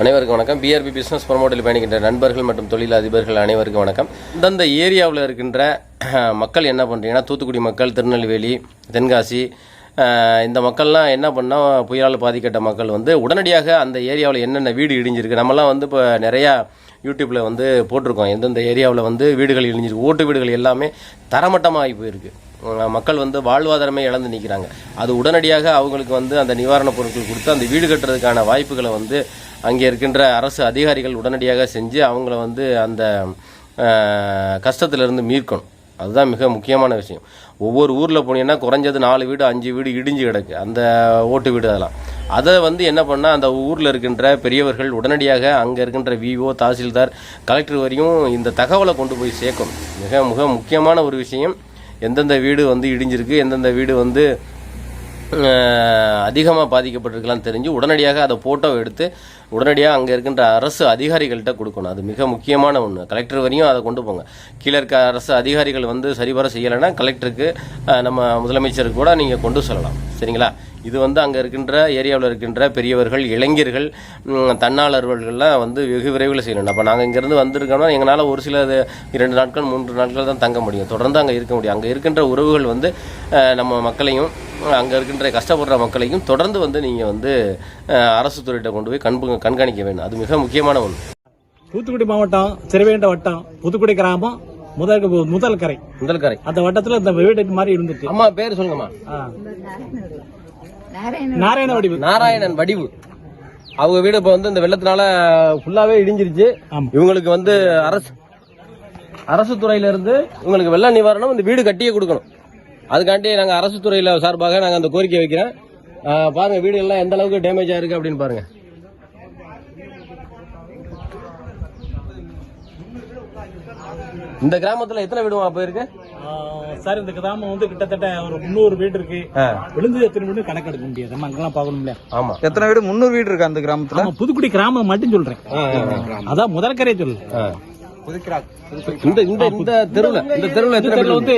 அனைவருக்கும் வணக்கம். PRP business ப்ரமோட்டில் பயணிக்கின்ற நண்பர்கள் மற்றும் தொழில் அதிபர்கள் அனைவருக்கும் வணக்கம். இந்தந்த ஏரியாவில் இருக்கின்ற மக்கள் என்ன பண்ணுறீங்கன்னா தூத்துக்குடி மக்கள் திருநெல்வேலி தென்காசி இந்த மக்கள்லாம் என்ன பண்ணால் புயலால் பாதிக்கப்பட்ட மக்கள் வந்து உடனடியாக அந்த ஏரியாவில் என்னென்ன வீடு இடிஞ்சிருக்கு நம்மலாம் வந்து இப்போ நிறையா யூடியூப்பில் வந்து போட்டிருக்கோம். எந்தெந்த ஏரியாவில் வந்து வீடுகள் இடிஞ்சிருக்கு ஓட்டு வீடுகள் எல்லாமே தரமட்டமாகி போயிருக்கு. மக்கள் வந்து வாழ்வாதாரமே இழந்து நிற்கிறாங்க அது உடனடியாக அவங்களுக்கு வந்து அந்த நிவாரணப் பொருட்கள் கொடுத்து அந்த வீடு கட்டுறதுக்கான வாய்ப்புகளை வந்து அங்கே இருக்கின்ற அரசு அதிகாரிகள் உடனடியாக செஞ்சு அவங்கள வந்து அந்த கஷ்டத்திலிருந்து மீட்கணும். அதுதான் மிக முக்கியமான விஷயம். ஒவ்வொரு ஊரில் போனீங்கன்னா குறைஞ்சது நாலு வீடு அஞ்சு வீடு இடிஞ்சு கிடக்கு. அந்த ஓட்டு வீடு அதெல்லாம். அதை வந்து என்ன பண்ணால் அந்த ஊரில் இருக்கின்ற பெரியவர்கள் உடனடியாக அங்கே இருக்கின்ற விஓ தாசில்தார் கலெக்டர் வரையும் இந்த தகவலை கொண்டு போய் சேர்க்கணும். மிக மிக முக்கியமான ஒரு விஷயம். எந்தெந்த வீடு வந்து இடிஞ்சிருக்கு எந்தெந்த வீடு வந்து அதிகமாக பாதிக்கப்பட்டிருக்கலாம் தெரிஞ்சு உடனடியாக அதை ஃபோட்டோ எடுத்து உடனடியாக அங்கே இருக்கின்ற அரசு அதிகாரிகள்கிட்ட கொடுக்கணும். அது மிக முக்கியமான ஒன்று கலெக்டர் வரையும் அதை கொண்டு போங்க. கீழே இருக்க அரசு அதிகாரிகள் வந்து சரிவர செய்யலைன்னா கலெக்டருக்கு நம்ம முதலமைச்சருக்கு கூட நீங்கள் கொண்டு சொல்லலாம். சரிங்களா? இது வந்து அங்கே இருக்கின்ற ஏரியாவில் இருக்கின்ற பெரியவர்கள் இளைஞர்கள் தன்னாளர்கள்லாம் வந்து வெகு விரைவில் செய்யணும். அப்போ நாங்கள் இங்கேருந்து வந்திருக்கோம்னா எங்களால் ஒரு சில இரண்டு நாட்கள் மூன்று நாட்கள் தான் தங்க முடியும். தொடர்ந்து அங்கே இருக்க முடியும். அங்கே இருக்கின்ற உறவுகள் வந்து நம்ம மக்களையும் அங்கே இருக்கின்ற கஷ்டப்படுற மக்களையும் தொடர்ந்து வந்து நீங்கள் வந்து அரசு துறையிட்ட கொண்டு போய் கண்பு கண்காணிக்க வேண்டும். அது மிக முக்கியமான ஒன்று. தூத்துக்குடி மாவட்டம் சிறுவேண்ட வட்டம் புதுக்குடி கிராமம் முதல் முதல் கரை. முதல் கரை. அந்த வட்டத்துல இந்த வீடு மாதிரி இருந்துச்சு. அம்மா பேர் சொல்லுங்கம்மா. நாராயண வடிவு. நாராயணன் வடிவு. அவங்க வீடு இப்போ வந்து இந்த வெள்ளத்தினால ஃபுல்லாவே இடிஞ்சிருச்சு. இவங்களுக்கு வந்து அரசு அரசு துறையில இருந்து இவங்களுக்கு வெள்ள நிவாரணம் இந்த வீடு கட்டியே கொடுக்கணும். அதுக்காண்டி நாங்க அரசு துறையில சார்பாக நாங்க அந்த கோரிக்கை வைக்கிறோம் ஆ, பாருங்க வீடு எல்லாம் எந்த அளவுக்கு டேமேஜ் ஆயிருக்கு அப்படின்னு பாருங்க. இந்த கிராமத்துல எத்தனை வீடுமா போயிருக்கு? ஆ, சார் இந்த கிராமம் வந்து கிட்டத்தட்ட ஒரு முந்நூறு வீடு இருக்கு. விழுந்து எத்தனை வீடு கணக்கெடுக்க முடியாது. நம்ம அங்கெல்லாம் பார்க்கணும் இல்லையா ஆமா. எத்தனை வீடு? முந்நூறு வீடு இருக்கு அந்த கிராமத்துல? புதுக்குடி கிராமம் மட்டும் சொல்றேன். அதான் முதல் கரையை சொல்லு. இந்த இந்த இந்த தெருவுல இந்த தெருவுல இந்த வந்து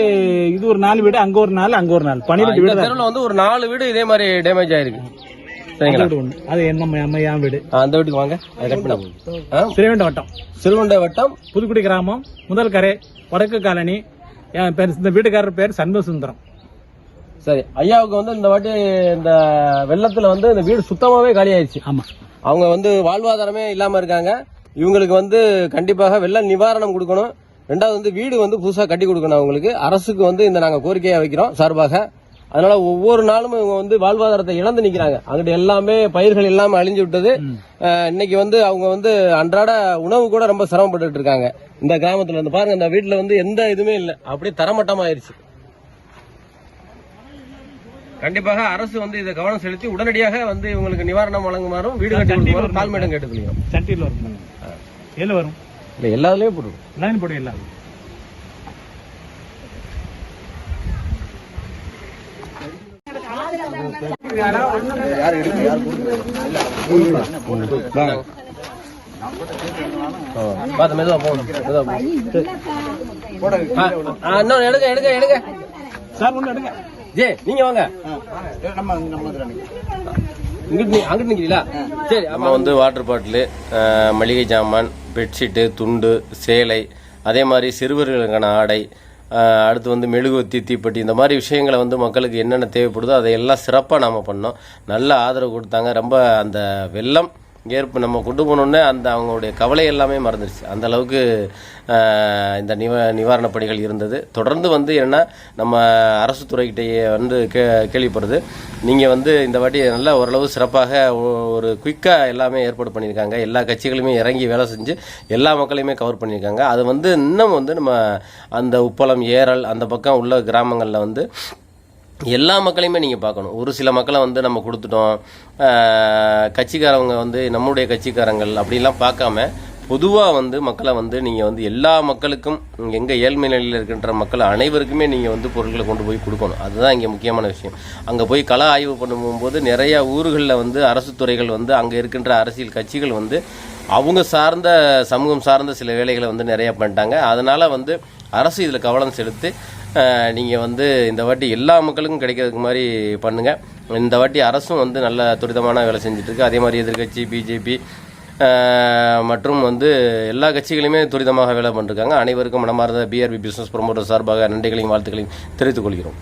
இது ஒரு நாலு வீடு அங்க ஒரு நாலு அங்க ஒரு நாலு. பன்னிரெண்டு வீடு தெருவுல வந்து ஒரு நாலு வீடு இதே மாதிரி டேமேஜ் ஆயிருக்கு. சரிங்களா? அது என்ன நம்ம என் வீடு? அந்த வீட்டுக்கு வாங்க. கட் பண்ண சிறுவேண்ட வட்டம். சிறுவண்டை வட்டம். புதுக்குடி கிராமம் முதல் கரை வடக்கு காலனி. என் பேர் இந்த வீட்டுக்காரர் பேர் சண்முக சுந்தரம் சரி ஐயாவுக்கு வந்து இந்த வாட்டி இந்த வெள்ளத்துல வந்து இந்த வீடு சுத்தமாவே காலி ஆயிடுச்சு ஆமா. அவங்க வந்து வாழ்வாதாரமே இல்லாம இருக்காங்க. இவங்களுக்கு வந்து கண்டிப்பாக வெள்ள நிவாரணம் கொடுக்கணும். ரெண்டாவது வந்து வீடு வந்து புதுசா கட்டி கொடுக்கணும் அவங்களுக்கு. அரசுக்கு வந்து இந்த நாங்க கோரிக்கையா வைக்கிறோம் சார்பாக. அதனால ஒவ்வொரு நாளும் இவங்க வந்து வாழ்வாதாரத்தை இழந்து நிக்கிறாங்க. அங்கிட்டு எல்லாமே பயிர்கள் எல்லாமே அழிஞ்சு விட்டது. இன்னைக்கு வந்து அவங்க வந்து அன்றாட உணவு கூட ரொம்ப சிரமப்பட்டுட்டு இருக்காங்க. இந்த கிராமத்துல இருந்து பாருங்க இந்த வீட்டுல வந்து எந்த இதுவுமே இல்லை. அப்படியே தரமட்டமா ஆயிருச்சு கண்டிப்பாக அரசு வந்து இதை கவனம் செலுத்தி உடனடியாக வந்து இவங்களுக்கு நிவாரணம் வழங்குமாறும் வீடு கட்டி பால்மேடம் கேட்டுக்கொள்கிறோம். சட்டியில் வரும் இல்ல எல்லாத்துலயும் போட்டுருக்கோம் லைன் போடு எல்லாம் மெதுவா போகணும் மெதுவா போகணும் எடுங்க சார் ஒன்று எடுங்க ஜே நீங்க வாங்க இங்கிட்டு நீ- அங்கிட்டு நிக்கிறீங்களா சரி நம்ம வந்து வாட்டர் பாட்டிலு மளிகை ஜாமான் பெட்ஷீட்டு துண்டு சேலை அதே மாதிரி சிறுவர்களுக்கான ஆடை அடுத்து வந்து மெழுகுவத்தி தீப்பெட்டி இந்த மாதிரி விஷயங்களை வந்து மக்களுக்கு என்னென்ன தேவைப்படுதோ அதையெல்லாம் சிறப்பாக நாம் பண்ணோம். நல்ல ஆதரவு கொடுத்தாங்க. ரொம்ப அந்த வெள்ளம் ஏற்பு நம்ம கொண்டு போனோன்னே அந்த அவங்களுடைய கவலை எல்லாமே மறந்துடுச்சு அந்த அளவுக்கு இந்த நிவ நிவாரணப் பணிகள் இருந்தது. தொடர்ந்து வந்து என்ன நம்ம அரசு துறைகிட்டயே வந்து கே கேள்விப்படுறது நீங்கள் வந்து இந்த வாட்டி நல்லா ஓரளவு சிறப்பாக ஒரு குயிக்காக எல்லாமே ஏற்பாடு பண்ணியிருக்காங்க. எல்லா கட்சிகளுமே இறங்கி வேலை செஞ்சு எல்லா மக்களையுமே கவர் பண்ணியிருக்காங்க. அது வந்து இன்னும் வந்து நம்ம அந்த உப்பளம் ஏரல் அந்த பக்கம் உள்ள கிராமங்களில் வந்து எல்லா மக்களையுமே நீங்கள் பார்க்கணும். ஒரு சில மக்களை வந்து நம்ம கொடுத்துட்டோம். கட்சிக்காரவங்க வந்து நம்முடைய கட்சிக்காரங்கள் அப்படிலாம் பார்க்காம பொதுவாக வந்து மக்களை வந்து நீங்கள் வந்து எல்லா மக்களுக்கும் எங்கே ஏழ்மை நிலையில் இருக்கின்ற மக்கள் அனைவருக்குமே நீங்கள் வந்து பொருட்களை கொண்டு போய் கொடுக்கணும். அதுதான் இங்கே முக்கியமான விஷயம். அங்கே போய் கள ஆய்வு பண்ணும்போது நிறையா ஊர்களில் வந்து அரசு துறைகள் வந்து அங்கே இருக்கின்ற அரசியல் கட்சிகள் வந்து அவங்க சார்ந்த சமூகம் சார்ந்த சில வேலைகளை வந்து நிறைய பண்ணிட்டாங்க. அதனால் வந்து அரசு இதில் கவனம் செலுத்தி நீங்கள் வந்து இந்த வாட்டி எல்லா மக்களுக்கும் கிடைக்கிறதுக்கு மாதிரி பண்ணுங்கள் இந்த வாட்டி அரசும் வந்து நல்ல துரிதமான வேலை செஞ்சிட்ருக்கு அதே மாதிரி எதிர்க்கட்சி பிஜேபி மற்றும் வந்து எல்லா கட்சிகளுமே துரிதமாக வேலை பண்ணிருக்காங்க. அனைவருக்கும் மனமார்ந்த பிஆர்பி பிஸ்னஸ் ப்ரொமோட்டர் சார்பாக நன்றிகளையும் வாழ்த்துக்களையும் தெரிவித்துக் கொள்கிறோம்.